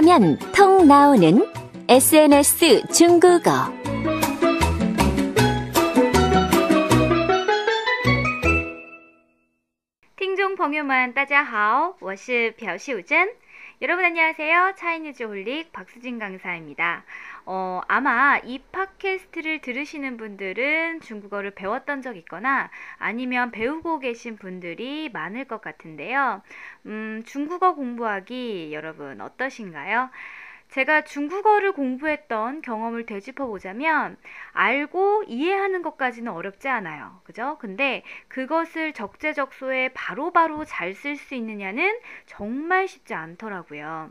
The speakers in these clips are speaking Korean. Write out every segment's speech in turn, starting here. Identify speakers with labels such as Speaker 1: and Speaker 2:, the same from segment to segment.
Speaker 1: 톡하면 톡 나오는 SNS 중국어.
Speaker 2: 听众朋友们，大家好，我是朴秀珍。 여러분 안녕하세요. 차이니즈 홀릭 박수진 강사입니다. 어, 아마 이 팟캐스트를 들으시는 분들은 중국어를 배웠던 적 있거나 아니면 배우고 계신 분들이 많을 것 같은데요. 음, 중국어 공부하기 여러분 어떠신가요? 제가 중국어를 공부했던 경험을 되짚어 보자면 알고 이해하는 것까지는 어렵지 않아요. 그죠? 근데 그것을 적재적소에 바로바로 잘 쓸 수 있느냐는 정말 쉽지 않더라고요.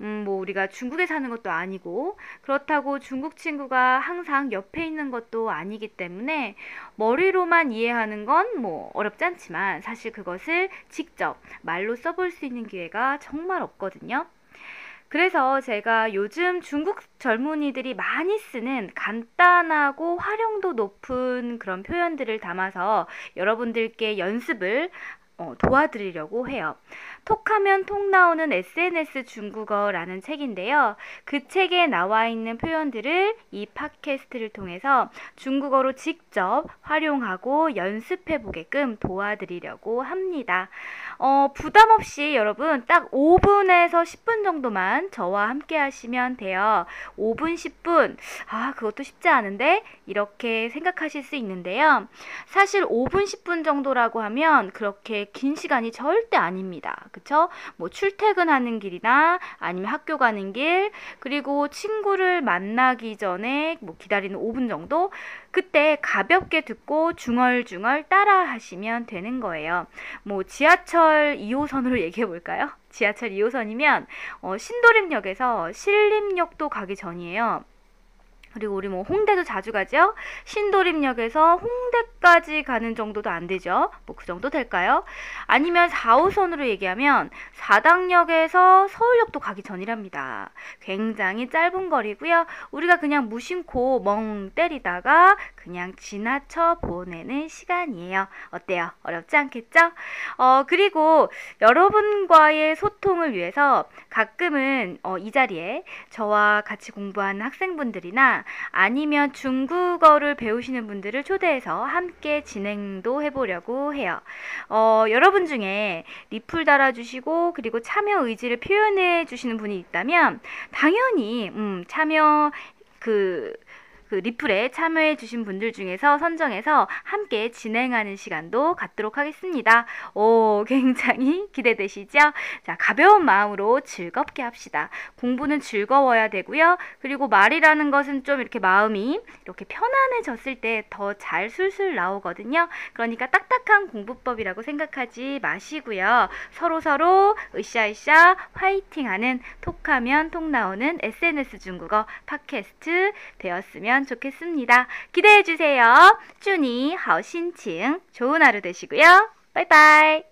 Speaker 2: 음, 뭐 우리가 중국에 사는 것도 아니고 그렇다고 중국 친구가 항상 옆에 있는 것도 아니기 때문에 머리로만 이해하는 건 뭐 어렵지 않지만 사실 그것을 직접 말로 써볼 수 있는 기회가 정말 없거든요. 그래서 제가 요즘 중국 젊은이들이 많이 쓰는 간단하고 활용도 높은 그런 표현들을 담아서 여러분들께 연습을 어, 도와드리려고 해요. 톡하면 톡 나오는 SNS 중국어라는 책인데요. 그 책에 나와 있는 표현들을 이 팟캐스트를 통해서 중국어로 직접 활용하고 연습해 보게끔 도와드리려고 합니다. 어, 부담 없이 여러분 딱 5분에서 10분 정도만 저와 함께 하시면 돼요. 5분, 10분. 아, 그것도 쉽지 않은데? 이렇게 생각하실 수 있는데요. 사실 5분, 10분 정도라고 하면 그렇게 긴 시간이 절대 아닙니다. 그쵸? 뭐 출퇴근하는 길이나 아니면 학교 가는 길, 그리고 친구를 만나기 전에 뭐 기다리는 5분 정도? 그때 가볍게 듣고 중얼중얼 따라 하시면 되는 거예요. 뭐 지하철 2호선으로 얘기해 볼까요? 지하철 2호선이면 어, 신도림역에서 신림역도 가기 전이에요. 그리고 우리 뭐 홍대도 자주 가죠? 신도림역에서 홍대까지 가는 정도도 안 되죠? 뭐 그 정도 될까요? 아니면 4호선으로 얘기하면 사당역에서 서울역도 가기 전이랍니다. 굉장히 짧은 거리고요. 우리가 그냥 무심코 멍 때리다가 그냥 지나쳐 보내는 시간이에요. 어때요? 어렵지 않겠죠? 어, 그리고 여러분과의 소통을 위해서 가끔은 어, 이 자리에 저와 같이 공부하는 학생분들이나 아니면 중국어를 배우시는 분들을 초대해서 함께 진행도 해보려고 해요. 어, 여러분 중에 리플 달아주시고 그리고 참여 의지를 표현해 주시는 분이 있다면 당연히 음, 참여 그 그 리플에 참여해 주신 분들 중에서 선정해서 함께 진행하는 시간도 갖도록 하겠습니다. 오, 굉장히 기대되시죠? 자, 가벼운 마음으로 즐겁게 합시다. 공부는 즐거워야 되고요. 그리고 말이라는 것은 좀 이렇게 마음이 이렇게 편안해졌을 때 더 잘 술술 나오거든요. 그러니까 딱딱한 공부법이라고 생각하지 마시고요. 서로서로 으쌰으쌰 화이팅하는 톡하면 톡 나오는 SNS 중국어 팟캐스트 되었으면 좋겠습니다. 기대해 주세요. 쭈니 하오신칭 좋은 하루 되시고요. 바이바이.